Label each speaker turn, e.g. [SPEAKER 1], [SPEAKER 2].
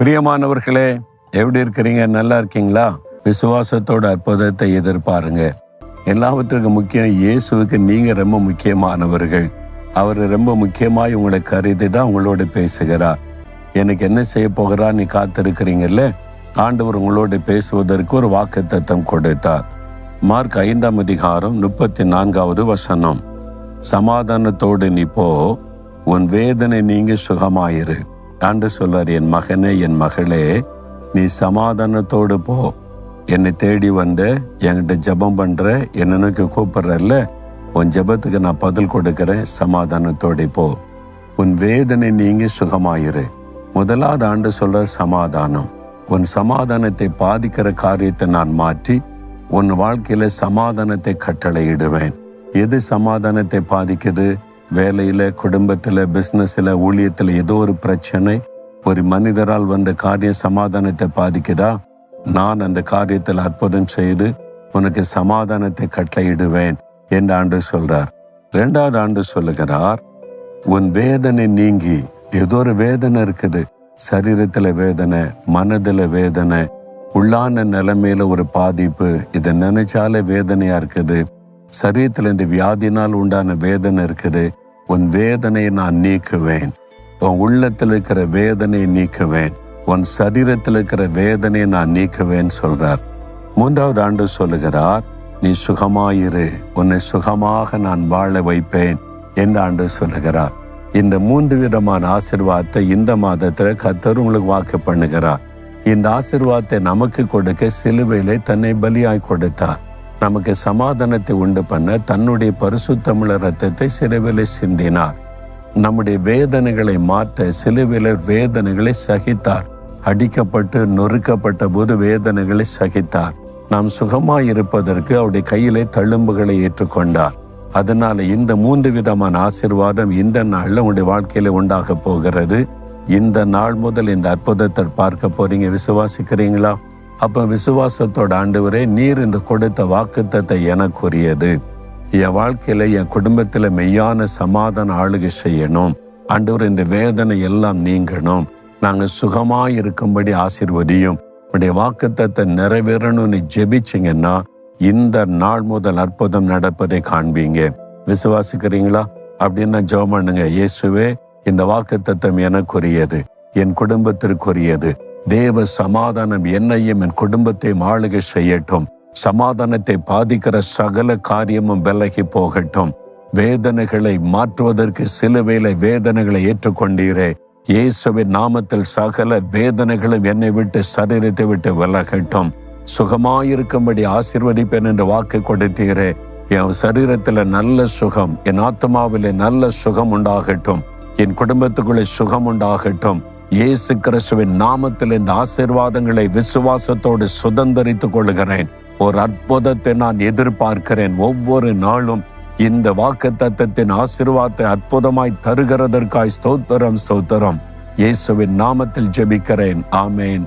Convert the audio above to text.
[SPEAKER 1] பிரியமானவர்களே எப்படி இருக்கிறீங்க? நல்லா இருக்கீங்களா? விசுவாசத்தோட அற்புதத்தை எதிர்பாருங்க. எல்லாவற்றுக்கும் முக்கியம் இயேசுவுக்கு நீங்க ரொம்ப முக்கியமானவர்கள். அவர் ரொம்ப முக்கியமாய் உங்களை கருதி தான் உங்களோட பேசுகிறார். எனக்கு என்ன செய்ய போகிறா நீ காத்திருக்கிறீங்கல்ல? ஆண்டவர் உங்களோட பேசுவதற்கு ஒரு வாக்குத்தத்தம் கொடுத்தார். மார்க் ஐந்தாம் அதிகாரம் முப்பத்தி நான்காவது வசனம். சமாதானத்தோடு நீ போ உன் வேதனை நீங்க சுகமாயிரு. ஆண்டு சொல்லார் என் மகனே என் மகளே நீ சமாதானத்தோடு போ. என்னை தேடி வந்த என்கிட்ட ஜெபம் பண்ற என்னனுக்கு கூப்பிட்றல்ல கூப்பிடுறல்ல உன் ஜெபத்துக்கு நான் பதில் கொடுக்குறேன் சமாதானத்தோடு போ. உன் வேதனை நீங்க சுகமாயிரு. முதலாவது ஆண்டு சொல்ற சமாதானம். உன் சமாதானத்தை பாதிக்கிற காரியத்தை நான் மாற்றி உன் வாழ்க்கையில சமாதானத்தை கட்டளையிடுவேன். எது சமாதானத்தை பாதிக்குது? வேலையில் குடும்பத்தில் பிஸ்னஸில் ஊழியத்தில் ஏதோ ஒரு பிரச்சனை ஒரு மனிதரால் வந்த காரியம் சமாதானத்தை பாதிக்குதா? நான் அந்த காரியத்தில் அற்புதம் செய்து உனக்கு சமாதானத்தை கட்டளையிடுவேன் என்று ஆண்டு சொல்றார். ரெண்டாவது ஆண்டு சொல்லுகிறார் உன் வேதனை நீங்கி ஏதோ ஒரு வேதனை இருக்குது. சரீரத்தில் வேதனை மனதில் வேதனை உள்ளான நிலைமையில ஒரு பாதிப்பு இதை நினைச்சாலே வேதனையா இருக்குது. சரீரத்தில் இந்த வியாதினால் உண்டான வேதனை இருக்குது. உன் வேதனையை நான் நீக்குவேன். உன் உள்ளத்தில் இருக்கிற வேதனையை நீக்குவேன். உன் சரீரத்தில் இருக்கிற வேதனையை நான் நீக்குவேன் சொல்றார். மூன்றாவது ஆண்டு சொல்லுகிறார் நீ சுகமாயிரு. உன்னை சுகமாக நான் வாழ வைப்பேன் என்று ஆண்டு சொல்லுகிறார். இந்த மூன்று விதமான ஆசிர்வாதத்தை இந்த மாதத்தில் கத்தர் உங்களுக்கு வாக்கு பண்ணுகிறார். இந்த ஆசிர்வாதத்தை நமக்கு கொடுக்க சிலுவையிலே தன்னை பலியாய் கொடுத்தார். நமக்கு சமாதானத்தை உண்டு பண்ண தன்னுடைய பரிசுத்தமிழ ரத்தத்தை சிலுவையிலே சிந்தினார். நம்முடைய வேதனைகளை மாற்ற சிலுவிலர் வேதனைகளை சகித்தார். அடிக்கப்பட்டு நொறுக்கப்பட்ட போது வேதனைகளை சகித்தார். நாம் சுகமாய் இருப்பதற்கு அவருடைய கையிலே தழும்புகளை ஏற்றுக்கொண்டார். அதனால இந்த மூன்று விதமான ஆசிர்வாதம் இந்த நாளில் உங்களுடைய வாழ்க்கையில உண்டாக போகிறது. இந்த நாள் முதல் இந்த அற்புதத்தை பார்க்க போறீங்க. விசுவாசிக்கிறீங்களா? அப்போ விசுவாசத்தோட ஆண்டவரே நீர் இந்த கொடுத்த வாக்குத்தத்தை எனக்குரியது. என் வாழ்க்கையில என் குடும்பத்தில் மெய்யான சமாதான ஆளுகை செய்யணும். ஆண்டவர் இந்த வேதனை எல்லாம் நீங்கணும். நாங்கள் சுகமாக இருக்கும்படி ஆசிர்வதியும். உடைய வாக்குத்தத்தை நிறைவேறணும்னு ஜெபிச்சிங்கன்னா இந்த நாள் முதல் அற்புதம் நடப்பதை காண்பீங்க. விசுவாசிக்கிறீங்களா? அப்படின்னா ஜெபம் பண்ணுங்க. இயேசுவே இந்த வாக்குத்தத்தம் எனக்குரியது. என் குடும்பத்திற்குரியது. தேவ சமாதானம் என்னையும் என் குடும்பத்தையும் ஆளுகை செய்யட்டும். சமாதானத்தை பாதிக்கிற சகல காரியமும் விலகி போகட்டும். வேதனைகளை மாற்றுவதற்கு சிலுவையில வேதனைகளை ஏற்றுக்கொண்டீரே. இயேசுவின் நாமத்தில் சகல வேதனைகளும் என்னை விட்டு சரீரத்தை விட்டு விலகட்டும். சுகமாயிருக்கும்படி ஆசிர்வதிப்பேன் என்று வாக்கு கொடுத்தீரே. என் சரீரத்துல நல்ல சுகம் என் ஆத்மாவிலே நல்ல சுகம் உண்டாகட்டும். என் குடும்பத்துக்குள்ளே சுகம் உண்டாகட்டும். இயேசு கிறிஸ்துவின் நாமத்தில் இந்த ஆசீர்வாதங்களை விசுவாசத்தோடு சுதந்திரித்துக் கொள்கிறேன் ஒரு அற்புதத்தை நான் எதிர்பார்க்கிறேன். ஒவ்வொரு நாளும் இந்த வாக்கு தத்தத்தின் ஆசீர்வாதத்தை அற்புதமாய் தருகிறதற்காய் ஸ்தோத்திரம் ஸ்தோத்திரம். இயேசுவின் நாமத்தில் ஜெபிக்கிறேன். ஆமேன்.